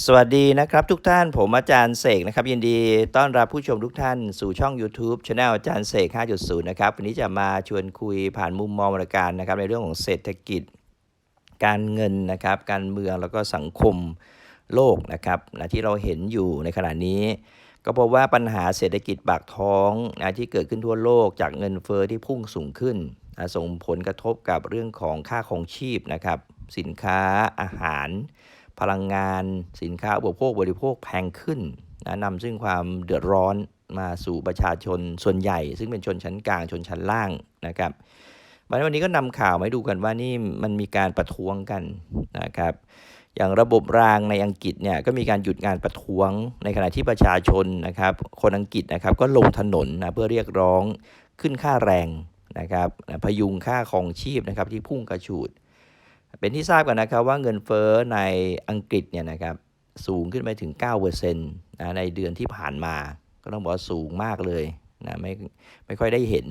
สวัสดีนะครับทุกท่านผมอาจารย์เสกนะครับ ยินดีต้อนรับผู้ชมทุกท่านสู่ช่อง YouTube Channel อาจารย์เสก 5.0 นะครับ วันนี้จะมาชวนคุยผ่านมุมมองบริการนะครับ ในเรื่องของเศรษฐกิจ การเงินนะครับ การเมืองแล้วก็สังคมโลกนะครับนะที่เราเห็นอยู่ในขณะนี้ ก็พบว่าปัญหาเศรษฐกิจปากท้องนะที่เกิดขึ้นทั่วโลกจากเงินเฟอ้อที่พุ่งสูงขึ้นนะส่งผลกระทบกับเรื่องของค่าครองชีพนะครับสินค้าอาหาร พลังงานสินค้าอุปโภคบริโภคแพงขึ้นนะนำซึ่งความเดือดร้อนมาสู่ประชาชนส่วนใหญ่ ซึ่งเป็นชนชั้นกลางชนชั้นล่างนะครับวันนี้ก็นำข่าวมาดูกันว่านี่มันมีการประท้วงกันนะครับอย่างระบบรางในอังกฤษเนี่ยก็มีการหยุดงานประท้วงในขณะที่ประชาชนนะครับคนอังกฤษนะครับก็ลงถนนนะเพื่อเรียกร้องขึ้นค่าแรงนะครับพยุงค่าของชีพนะครับที่พุ่งกระฉูด เป็นที่ทราบกันนะครับว่าเงินเฟ้อในอังกฤษเนี่ยนะครับสูงขึ้นไปถึง9%นะในเดือนที่ผ่านมา ก็ต้องบอกว่าสูงมากเลยนะไม่ไม่ค่อยได้เห็น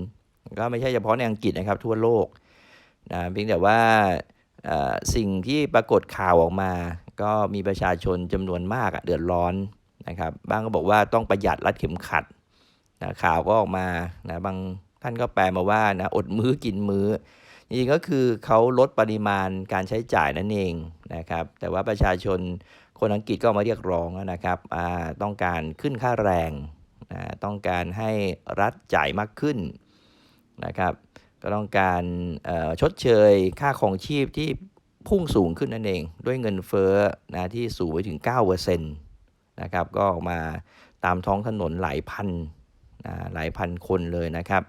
ก็ไม่ใช่เฉพาะในอังกฤษนะครับทั่วโลกนะเพียงแต่ว่าสิ่งที่ปรากฏข่าวออกมา ก็มีประชาชนจำนวนมากเดือดร้อนนะครับบ้างก็บอกว่าต้องประหยัดรัดเข็มขัดนะข่าวก็ออกมานะบางท่านก็แปลมาว่านะอดมื้อกินมื้อ จริงก็คือเขาลดปริมาณการใช้จ่ายนั่นเองนะครับ แต่ว่าประชาชนคนอังกฤษก็มาเรียกร้องนะครับต้องการขึ้นค่าแรงต้องการให้รัฐจ่ายมากขึ้นนะครับ ก็ต้องการชดเชยค่าของชีพที่พุ่งสูงขึ้นนั่นเอง ด้วยเงินเฟ้อนะที่สูงไปถึง9%นะครับ ก็ออกมาตามท้องถนนหลายพันนะหลายพันคนเลยนะครับ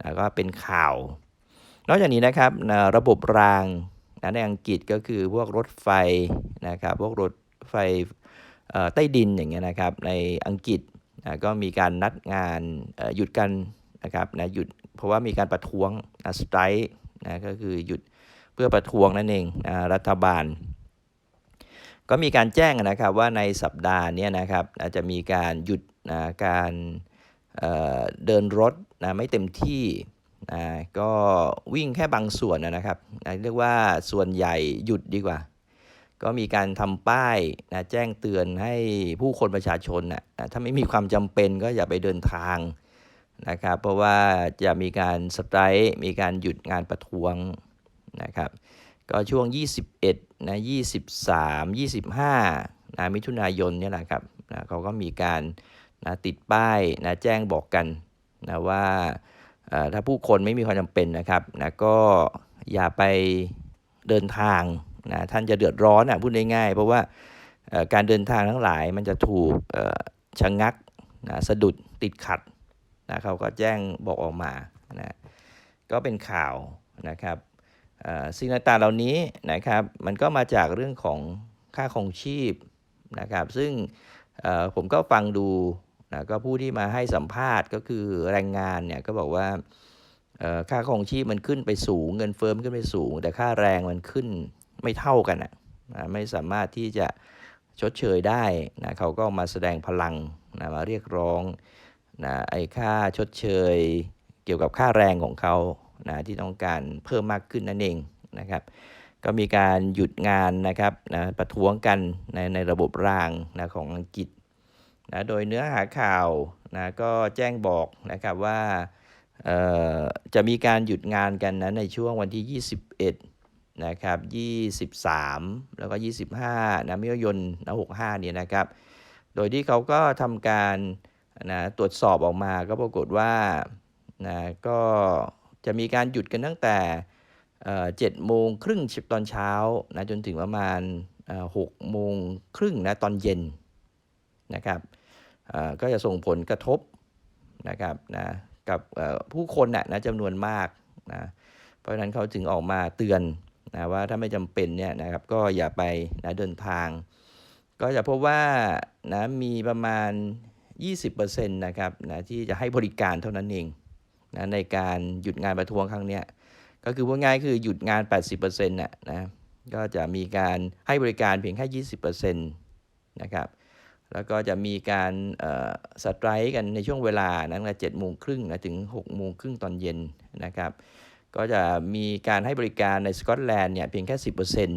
นะก็เป็นข่าว นอกจากนี้นะครับระบบรางนะในอังกฤษก็คือพวกรถไฟนะครับพวกรถไฟใต้ดินอย่างเงี้ยนะครับในอังกฤษนะก็มีการนัดงานหยุดกันนะครับนะหยุดเพราะว่ามีการประท้วงสไตร์นะก็คือหยุดเพื่อประท้วงนั่นเองนะรัฐบาล ก็มีการแจ้งนะครับว่าในสัปดาห์นี้นะครับจะมีการหยุดนะการเดินรถนะไม่เต็มที่ นะก็วิ่งแค่บางส่วนนะครับนะเรียกว่าส่วนใหญ่หยุดดีกว่า ก็มีการทำป้ายนะแจ้งเตือนให้ผู้คนประชาชนนะถ้าไม่มีความจำเป็นก็อย่าไปเดินทางนะครับ เพราะว่าจะมีการสไตร์มีการหยุดงานประท้วงนะครับ ก็ช่วง 21นะ23 25นะมิถุนายนเนี่ยแหละครับนะเขาก็มีการนะติดป้ายนะแจ้งบอกกันนะว่า ถ้าผู้คนไม่มีความจำเป็นนะครับนะก็อย่าไปเดินทางนะท่านจะเดือดร้อนอะพูดง่ายๆเพราะว่าการเดินทางทั้งหลายมันจะถูกชะงงักนะสะดุดติดขัดนะเขาก็แจ้งบอกออกมานะก็เป็นข่าวนะครับสิ่งต่างๆเหล่านี้นะครับมันก็มาจากเรื่องของค่าครองชีพนะครับซึ่งผมก็ฟังดู นะก็ผู้ที่มาให้สัมภาษณ์ก็คือแรงงานเนี่ยก็บอกว่าค่าครองชีพมันขึ้นไปสูง เงินเฟ้อมขึ้นไปสูง แต่ค่าแรงมันขึ้นไม่เท่ากันนะไม่สามารถที่จะชดเชยได้นะเขาก็มาแสดงพลังนะมาเรียกร้องนะไอ้ค่าชดเชย เกี่ยวกับค่าแรงของเขานะที่ต้องการเพิ่มมากขึ้นนั่นเองนะครับ ก็มีการหยุดงานนะครับนะประท้วงกันในในระบบรางนะของอังกฤษ นะโดยเนื้อหาข่าวนะก็แจ้งบอกนะครับว่าจะมีการหยุดงานกันนะในช่วงวันที่ 21 นะครับ 23 แล้วก็ 25 นะมิถุนายนนะ65 เนี่ยนะครับ โดยที่เขาก็ทำการนะตรวจสอบออกมาก็ปรากฏว่านะก็จะมีการหยุดกันตั้งแต่เจ็ดโมงครึ่งตอนเช้านะจนถึงประมาณหกโมงครึ่งนะตอนเย็นนะครับ ก็จะส่งผลกระทบนะครับนะกับผู้คนนะนะจำนวนมากนะเพราะฉะนั้นเขาถึงออกมาเตือนนะว่าถ้าไม่จำเป็นเนี่ยนะครับก็อย่าไปนะเดินทาง ก็จะพบว่านะมีประมาณ 20%นะครับนะที่จะให้บริการเท่านั้นเองนะในการหยุดงานประท้วงครั้งนี้ก็คือพูดง่ายคือหยุดงาน 80%นะนะก็จะมีการให้บริการเพียงแค่ 20%นะครับ แล้วก็จะมีการสไตร์กันในช่วงเวลานั้นละเจ็ดโมงครึ่งนะถึง6กโมงครึ่งตอนเย็นนะครับ ก็จะมีการให้บริการในสกอตแลนด์เนี่ยเพียงแค่ 10%น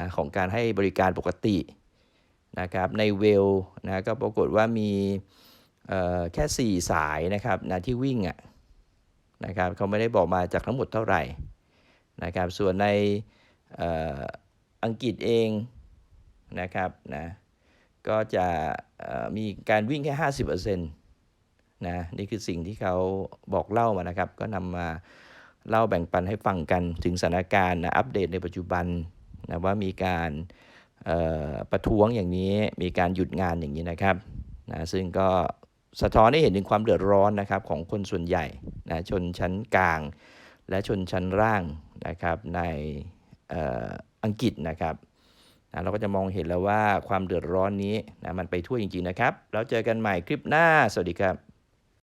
ะของการให้บริการปกตินะครับในเวลนะก็ปรากฏว่ามีเอ่อแค่ 4 สายนะครับนะที่วิ่งอะนะครับเขาไม่ได้บอกมาจากทั้งหมดเท่าไหร่นะครับส่วนในอออังกฤษเองนะครับนะ ก็จะมีการวิ่งแค่ 50%นะ นี่คือสิ่งที่เขาบอกเล่ามานะครับ ก็นำมาเล่าแบ่งปันให้ฟังกันถึงสถานการณ์นะ อัปเดตในปัจจุบันนะว่ามีการประท้วงอย่างนี้ มีการหยุดงานอย่างนี้นะครับนะซึ่งก็สะท้อนให้เห็นถึงความเดือดร้อนนะครับของคนส่วนใหญ่นะชนชั้นกลาง และชนชั้นล่างนะครับในอังกฤษนะครับ นะเราก็จะมองเห็นแล้วว่าความเดือดร้อนนี้นะมันไปทั่วจริงๆนะครับ แล้วเจอกันใหม่คลิปหน้า สวัสดีครับ